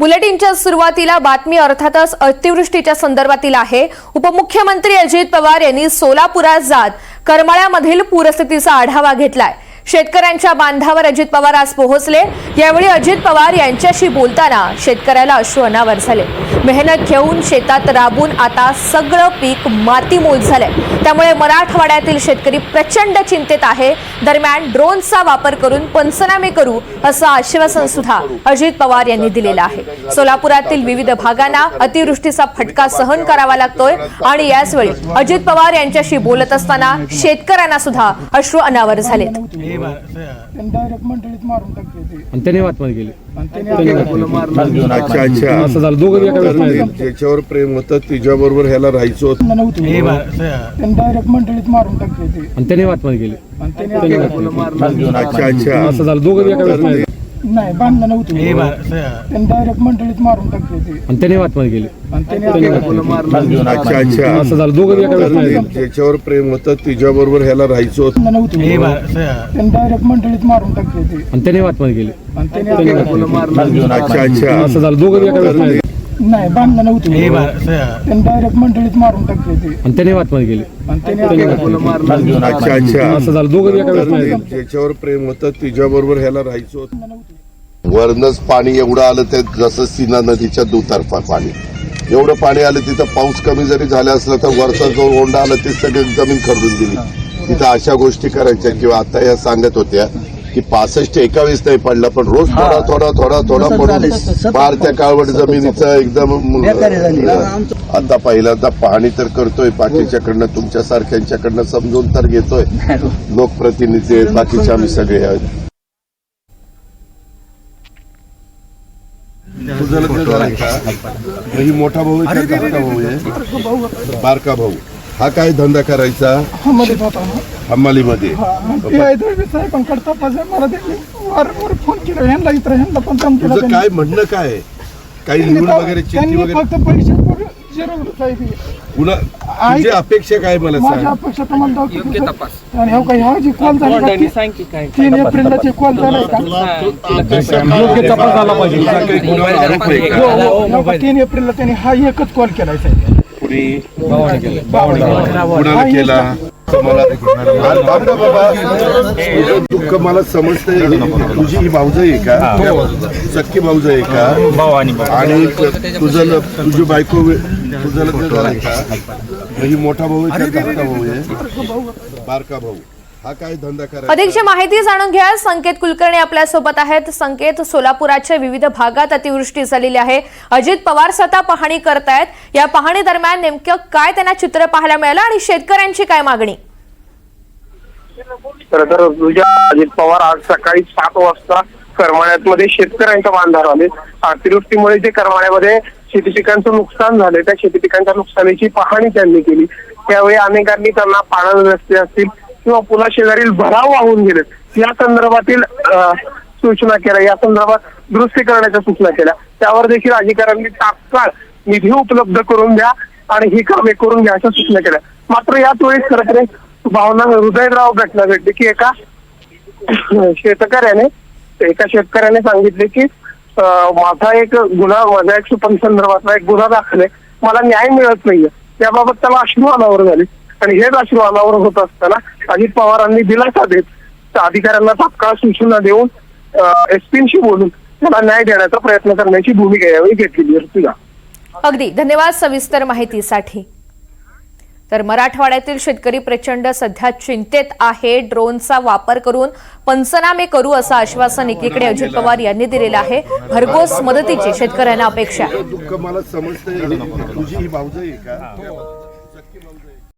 बुलेटिनच्या सुरुवातीला बातमी अर्थातच अतिवृष्टीच्या संदर्भातील आहे. उपमुख्यमंत्री अजित पवार यांनी सोलापुरात जात करमाळ्यामधील पूरस्थितीचा आढावा घेतलाय. शेतकऱ्यांच्या बांधावर अजित पवार आज पोहोचले. यावेळी अजित पवार यांच्याशी बोलताना शेतकऱ्याला अश्रू अनावर झाले. मेहनत घेऊन शेतात राबून आता सगळं पीक मातीमोल झालंय. त्यामुळे मराठवाड्यातील शेतकरी प्रचंड चिंतेत आहे. दरम्यान ड्रोनचा वापर करून पंचनामे करू असं आश्वासन सुद्धा अजित पवार यांनी दिलेलं आहे. सोलापुरातील विविध भागांना अतिवृष्टीचा फटका सहन करावा लागतोय आणि याचवेळी अजित पवार यांच्याशी बोलत असताना शेतकऱ्यांना सुद्धा अश्रू अनावर झालेत. डायरेक्ट मंडळीत मारून टाकले ते आणि त्याने आत्महत्या केली. आणि त्याने अच्छा अच्छा. असं झालं. दोघं एका वेळेस नाही तर ज्याच्यावर प्रेम होतं तिच्याबरोबर ह्याला राहायचं होतं. आपल्याला नव्हतं. त्यांनी डायरेक्ट मंडळीत मारून टाकले ते आणि त्याने आत्महत्या केली. आणि त्याने अच्छा अच्छा. असं झालं. दोघं एका वेळेस नाही नाही बांधलं नव्हतं. त्यांनी डायरेक्ट मंडळीत मारून टाकले ते आणि त्याने आत्महत्या केली. आणि त्याने अच्छा अच्छा. असं झालं. दोघं एका वेळेस नाही ज्याच्यावर प्रेम होतं तिच्याबरोबर ह्याला राहायचं होतं. नव्हतं. त्यांनी डायरेक्ट मंडळीत मारून टाकले ते आणि त्याने आत्महत्या केली. आणि त्याने अच्छा अच्छा. असं झालं. दोघं एका वेळेस नाही नाही बांधलं नव्हतं. त्यांनी डायरेक्ट मंडळीत मारून टाकले ते आणि त्याने आत्महत्या केली. आणि त्याने अच्छा अच्छा. असं झालं. दोघं एका वेळेस नाही ज्याच्यावर प्रेम होतं तिच्याबरोबर ह्याला राहायचं होतं. वरनच पाणी एवढं आलं ते जसं सीना नदीच्या दुतर्फा पाणी. एवढं पाणी आलं तिथं पाऊस कमी जरी झाला असला तर वरचा जो ओंडा आला ते सगळं जमीन खरडून गेली. तिथं अशा गोष्टी करायच्या किंवा आता या सांगत होत्या की पासष्ट एका वेळेस नाही पडला पण रोज थोडा थोडा थोडा थोडा पडून पार त्या काळवट जमिनीचं एकदम आता पहिल्यांदा पाणी तर करतोय बाकीच्याकडनं तुमच्या सारख्यांच्याकडनं समजून तर घेतोय. लोकप्रतिनिधी आहेत बाकीचे आम्ही सगळे आहेत. तुझं लग्न झालंय का? ही मोठा भाऊ आहे. बारका भाऊ हा काय धंदा करायचा हा मध्येच होता ना हा, ते. मला त्यांनी वारंवार फोन केला ह्यांना इतर ह्यांना पण दम केला तुझं त्यांनी. काय म्हणणं काय आहे? काही त्यांनी निवड वगैरे चिठ्ठी त्यांनी वगैरे फक्त पैसे करून जिरवलं साहेब हे. पुन्हा ऐक- तुझी अपेक्षा काय मला माझ्या सांग अपेक्षा तुम्हाला दाखवतो आणि हो का ह्या जी कॉल झाली का ती- तीन एप्रिलला जे कॉल झालाय का योग्य तपास झाला पाहिजे तुझा काही गुन्ह्यावर आरोप आहे का हो तीन एप्रिलला त्यांनी हा एकच कॉल केलाय साहेब कुणी हा कुणाला केला. दुःख मला समजतंय. तुझी ही भाऊजाई आहे का? सख्खी भाऊजाई आहे का? आणि तुझं तुझी बायको तुझं लग्न झालंय का? ही मोठा भाऊ आहे का धाकटा भाऊ आहे? बारका भाऊ. हा काय धंदा करायचा? अधिकची माहिती जाणून घ्या संकेत कुलकर्णी आपल्यासोबत आहेत. संकेत सोलापुराच्या विविध भागात अतिवृष्टी झालेली आहे. अजित पवार स्वतः पाहणी करतायत. या पाहणी दरम्यान नेमकं काय त्यांना चित्र पाहायला मिळालं आणि शेतकऱ्यांची काय मागणी? खरं तर तुझ्या अजित पवार आज सकाळी सात वाजता करमाळ्यामध्ये शेतकऱ्यांच्या बांधावर आले. अतिवृष्टीमुळे जे करमाळ्यामध्ये शेती पिकांचं नुकसान झालंय त्या शेती पिकांच्या नुकसानीची पाहणी त्यांनी केली. त्यावेळी अनेकांनी त्यांना पाण्याचे रस्ते असतील किंवा पुला शेजारील भराव वाहून गेले या संदर्भातील सूचना केल्या या संदर्भात दुरुस्ती करण्याच्या सूचना केल्या. त्यावर देखील अधिकाऱ्यांनी तात्काळ निधी उपलब्ध करून द्या आणि ही कामे करून घ्या अशा सूचना केल्या. मात्र याच वेळी खरं तर भावना हृदयराव घटना घडली की एका शेतकऱ्याने एका शेतकऱ्याने सांगितले की माझा एक गुन्हा माझा एक सुपन संदर्भातला एक गुन्हा दाखल आहे मला न्याय मिळत नाहीये. त्याबाबत त्याला अश्रू अनावर झाले. आणि हेच अश्रू अनावर होत असताना अजित पवारांनी दिलासा देत त्या अधिकाऱ्यांना तात्काळ सूचना देऊन एसपींशी बोलून त्याला न्याय देण्याचा प्रयत्न करण्याची भूमिका यावेळी घेतलेली तुझा अगदी. धन्यवाद सविस्तर माहितीसाठी. तर मराठवाड्यातील शेतकरी प्रचंड सध्या चिंतेत आहे. ड्रोनचा वापर करून पंचनामे करू असं आश्वासन एकीकडे अजित पवार यांनी दिलेलं आहे. भरघोस मदतीची शेतकऱ्यांना अपेक्षा